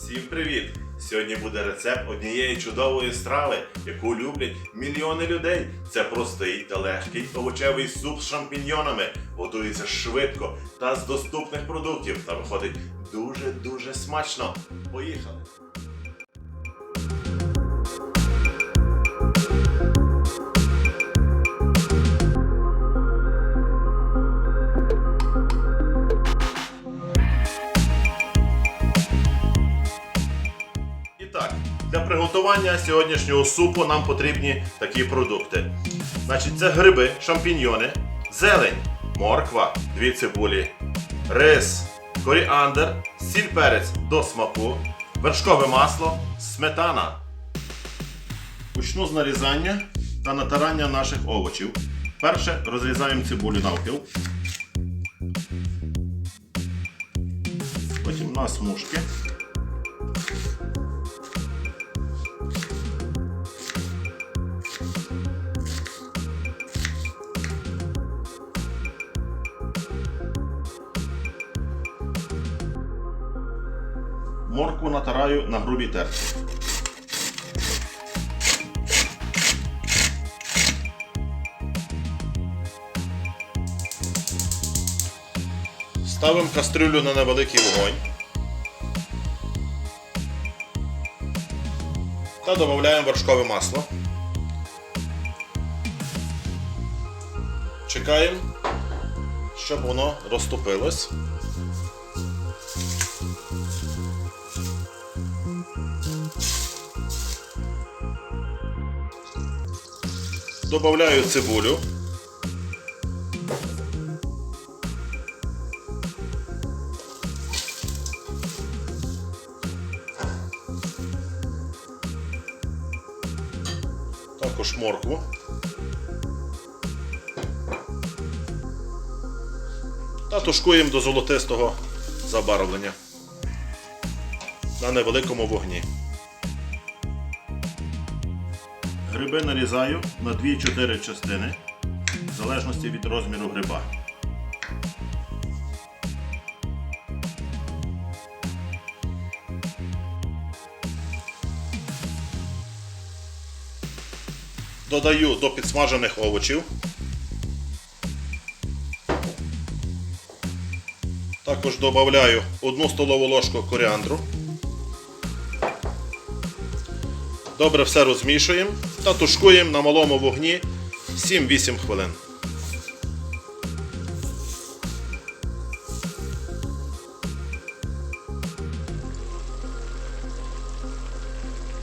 Всім привіт! Сьогодні буде рецепт однієї чудової страви, яку люблять мільйони людей. Це простий та легкий овочевий суп з шампіньйонами. Готується швидко та з доступних продуктів та виходить дуже-дуже смачно. Поїхали! Приготування сьогоднішнього супу нам потрібні такі продукти. Значить, це гриби, шампіньйони, зелень, морква, дві цибулі, рис, коріандр, сіль перець до смаку, вершкове масло, сметана. Почну з нарізання та натирання наших овочів. Перше розрізаємо цибулю навпіл. Потім на смужки. Моркву натираю на грубій терці. Ставимо кастрюлю на невеликий вогонь. Та додаємо вершкове масло. Чекаємо, щоб воно розтопилось. Добавляю цибулю. Також моркву. Та тушкуємо до золотистого забарвлення на невеликому вогні. Гриби нарізаю на 2-4 частини, в залежності від розміру гриба. Додаю до підсмажених овочів. Також додаю 1 столову ложку коріандру. Добре все розмішуємо та тушкуємо на малому вогні 7-8 хвилин.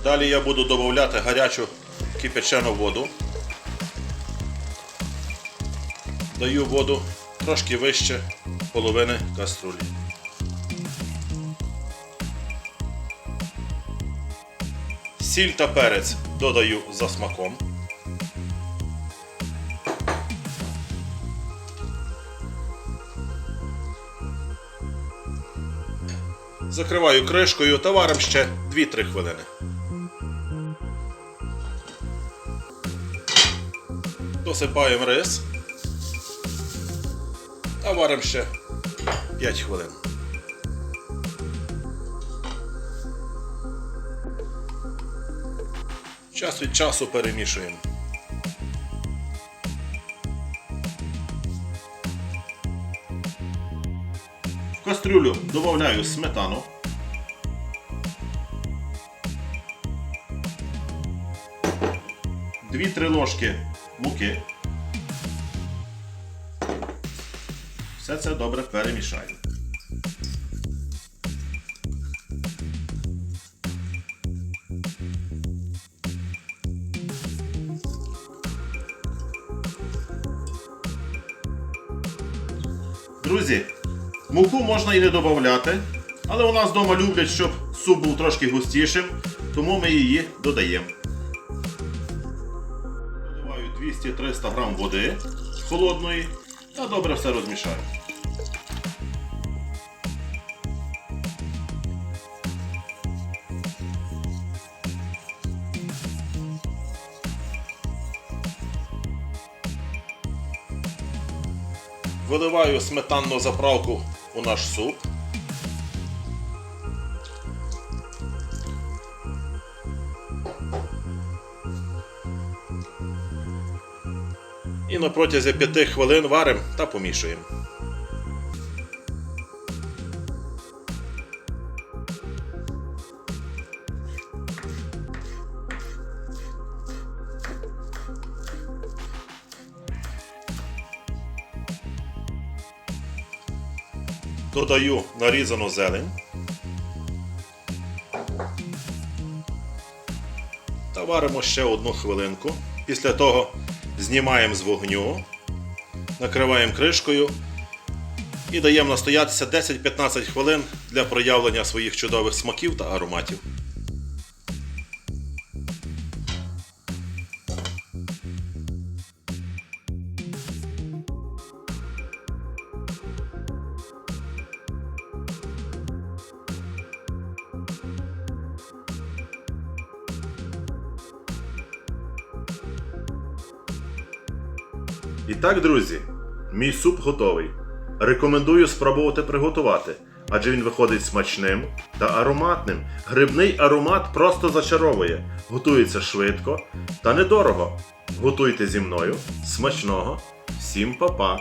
Далі я буду додати гарячу кипячену воду. Даю воду трошки вище половини каструлі. Сіль та перець додаю за смаком. Закриваю кришкою та варимо ще 2-3 хвилини. Досипаємо рис та варимо ще 5 хвилин. Час від часу перемішуємо. В кастрюлю додаю сметану. Дві-три ложки муки. Все це добре перемішаємо. Друзі, муку можна і не додати, але у нас вдома люблять, щоб суп був трошки густішим, тому ми її додаємо. Доливаю 200-300 грам води холодної та добре все розмішаю. Виливаю сметанну заправку у наш суп. І на протязі 5 хвилин варимо та помішуємо. Додаю нарізану зелень. Та варимо ще одну хвилинку. Після того знімаємо з вогню, накриваємо кришкою і даємо настоятися 10-15 хвилин для проявлення своїх чудових смаків та ароматів. І так, друзі, мій суп готовий. Рекомендую спробувати приготувати, адже він виходить смачним та ароматним. Грибний аромат просто зачаровує. Готується швидко та недорого. Готуйте зі мною. Смачного! Всім па-па!